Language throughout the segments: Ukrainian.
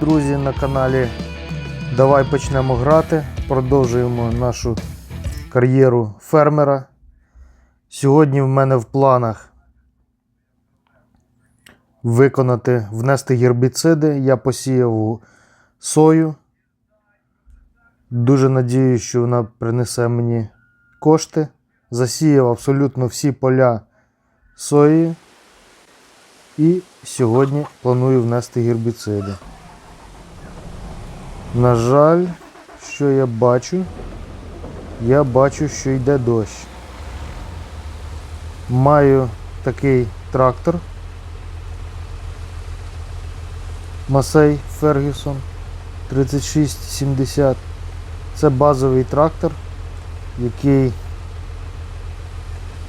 друзі, на каналі Давай почнемо грати. Продовжуємо нашу кар'єру фермера. Сьогодні в мене в планах виконати, внести гербіциди. Я посіяв сою. Дуже надіюсь, що вона принесе мені кошти. Засіяв абсолютно всі поля сої. І сьогодні планую внести гербіциди. На жаль, що я бачу? Я бачу, що йде дощ. Маю такий трактор. Масей Фергюсон 3670. Це базовий трактор, який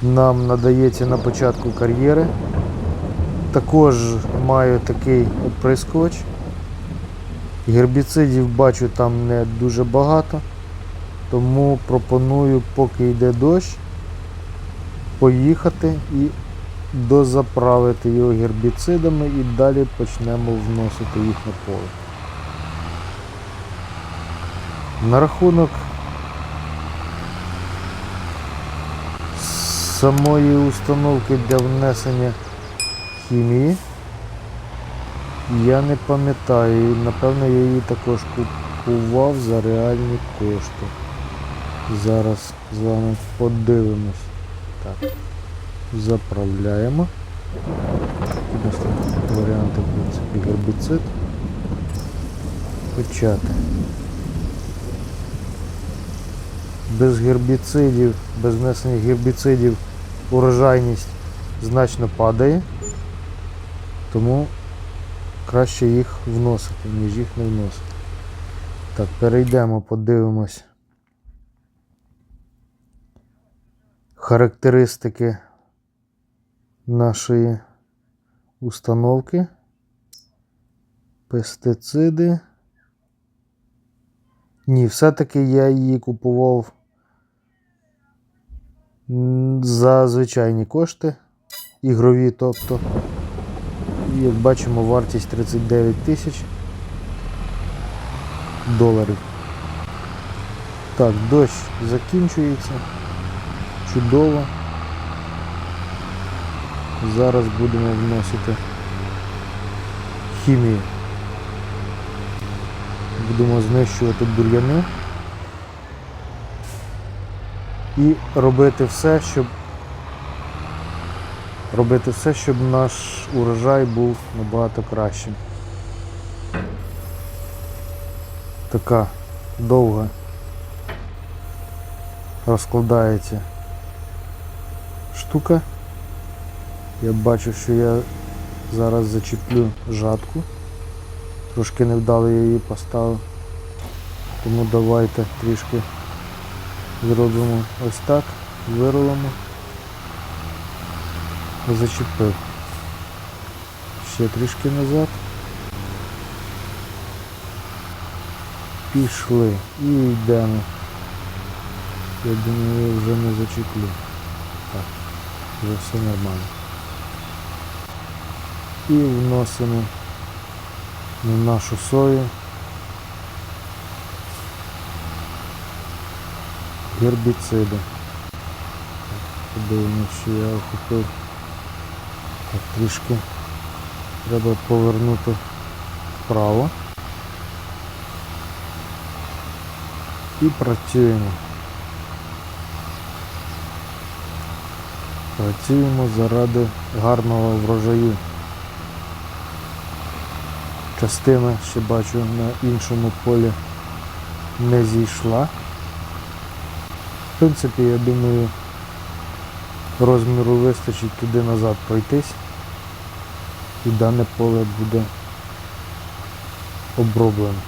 нам надається на початку кар'єри. Також маю такий оприскувач. Гербіцидів бачу там не дуже багато, тому пропоную, поки йде дощ, поїхати і дозаправити його гербіцидами і далі почнемо вносити їх на поле. На рахунок самої установки для внесення хімії. Я не пам'ятаю, напевно, я її також купував за реальні кошти. Зараз з вами подивимось. Так. Заправляємо. Варіанти, в принципі, гербіцид. Почати. Без гербіцидів, без внесення гербіцидів урожайність значно падає. Тому краще їх вносити, ніж їх не вносити. Так, перейдемо, подивимось. Характеристики нашої установки. Пестициди. Ні, все-таки я її купував за звичайні кошти, ігрові, тобто. І як бачимо, вартість 39 тисяч доларів. Так, дощ закінчується. Чудово. Зараз будемо вносити хімію. Будемо знищувати бур'яни і робити все, щоб робити все, щоб наш урожай був набагато кращим. Така довга розкладається штука. Я бачу, що я зараз зачеплю жатку. Трошки невдало я її поставив. Тому давайте трішки зробимо ось так, вирулимо. Зачепив. Ще трішки назад. Пішли і йдемо. Я думаю, я вже не зачеплю. Так, вже все нормально. І вносимо на нашу сою гербіциди. Подивимось, що я охопив. Так, трішки треба повернути вправо. І працюємо. Працюємо заради гарного врожаю. Частина ще бачу на іншому полі не зійшла. В принципі, я думаю, розміру вистачить туди назад пройтись і дане поле буде оброблено.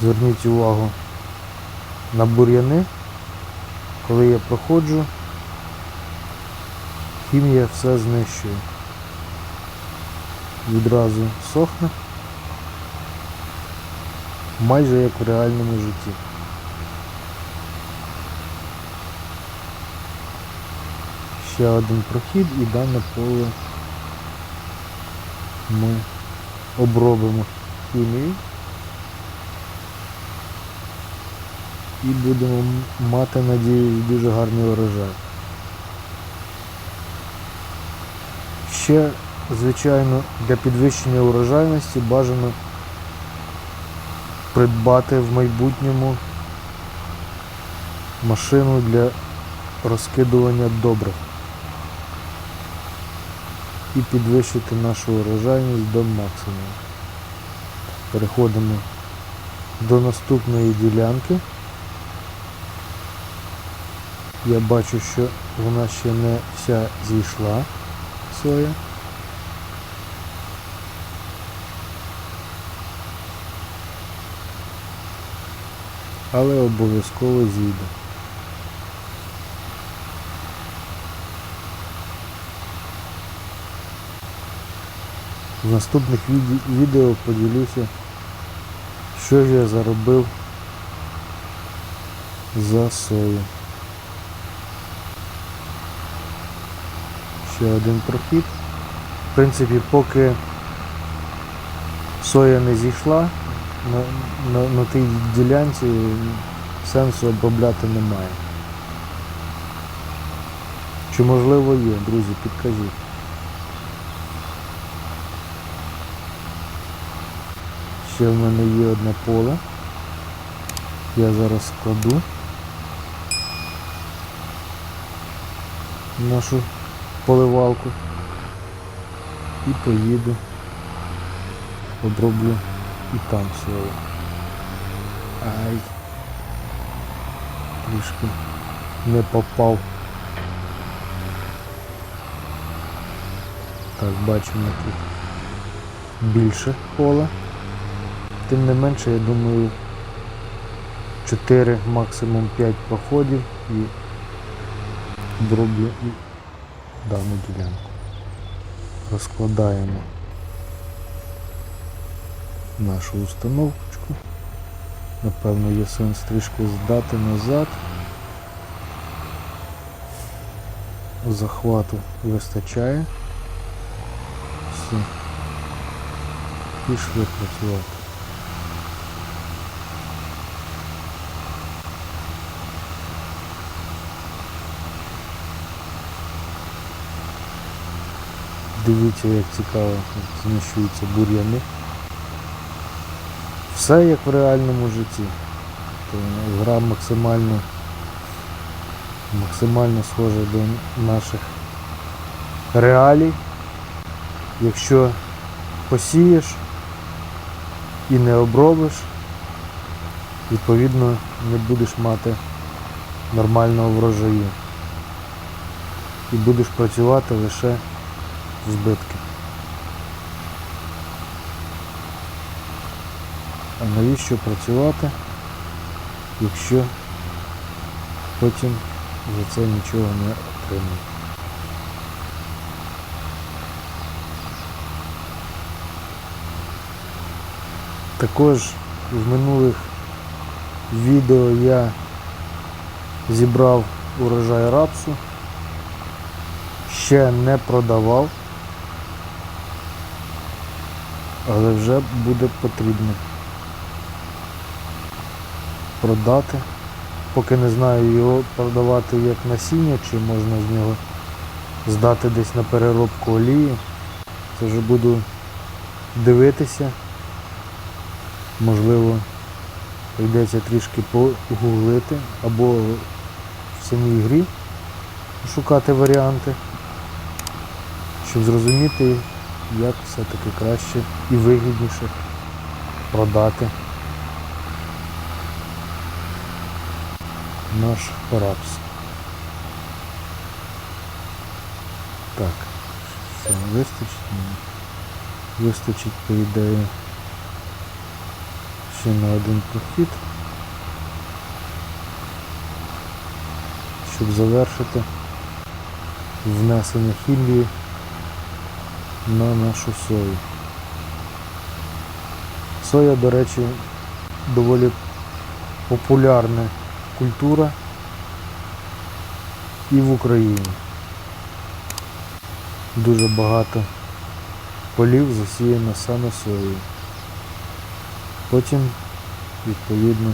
Зверніть увагу на бур'яни, коли я проходжу, хімія все знищує. Відразу сохне, майже як в реальному житті. Ще один прохід і дане поле ми обробимо хімію. І будемо мати, надіюсь, дуже гарний урожай. Ще, звичайно, для підвищення урожайності бажано придбати в майбутньому машину для розкидування добрив і підвищити нашу урожайність до максимуму. Переходимо до наступної ділянки. Я бачу, що вона ще не вся зійшла соя. Але обов'язково зійде. В наступних відео поділюся, що ж я заробив за сою. Ще один прохід. В принципі, поки соя не зійшла, на, на, на тій ділянці сенсу обробляти немає. Чи можливо є, друзі, підкажіть. Ще в мене є одне поле. Я зараз складу нашу поливалку і поїду, оброблю і там сою. Ай. Трішки не попав. Так, бачимо тут більше пола. Тим не менше, я думаю, 4, максимум 5 проходів і зроблю і дану ділянку. Розкладаємо нашу установочку. Напевно, є сенс трішки здати назад. Захвату вистачає. Все. Пішли працювати. Дивіться, як цікаво знищуються бур'яни. Все як в реальному житті. То гра максимально максимально схожа до наших реалій. Якщо посієш і не обробиш, відповідно не будеш мати нормального врожаю. І будеш працювати лише збитки. А навіщо працювати, якщо потім за це нічого не отримав? Також в минулих відео я зібрав урожай рапсу, ще не продавав, але вже буде потрібно продати. Поки не знаю його продавати як насіння, чи можна з нього здати десь на переробку олії. Це вже буду дивитися. Можливо, прийдеться трішки погуглити або в самій грі шукати варіанти, щоб зрозуміти, як все-таки краще і вигідніше продати наш рапс. Так, все, вистачить мені. Вистачить, по ідеї, ще на один прохід, щоб завершити внесення хімії на нашу сою. Соя, до речі, доволі популярна культура і в Україні. Дуже багато полів засіяно саме соєю. Потім, відповідно,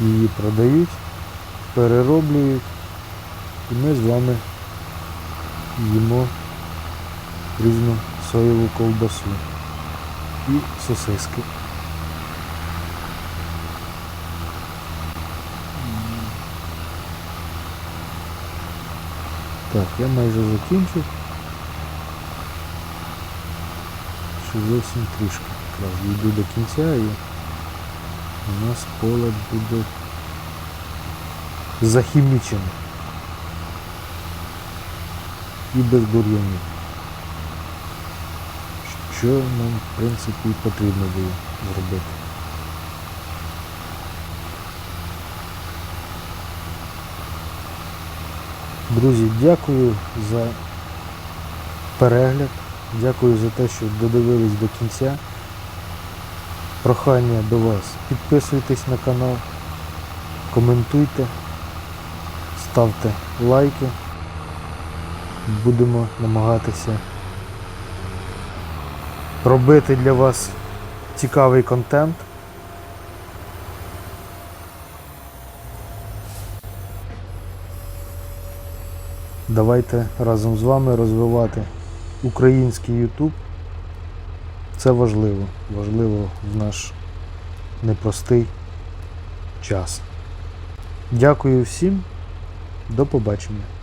її продають, перероблюють, і ми з вами їмо різну соєву ковбасу і сосиски. Так, я майже закінчив. Ще зовсім трішки. Якраз йду до кінця і у нас поле буде захімічене. І без бур'янів. Що нам, в принципі, потрібно було зробити. Друзі, дякую за перегляд. Дякую за те, що додивились до кінця. Прохання до вас. Підписуйтесь на канал, коментуйте, ставте лайки. Будемо намагатися робити для вас цікавий контент. Давайте разом з вами розвивати український YouTube. Це важливо. Важливо в наш непростий час. Дякую всім. До побачення.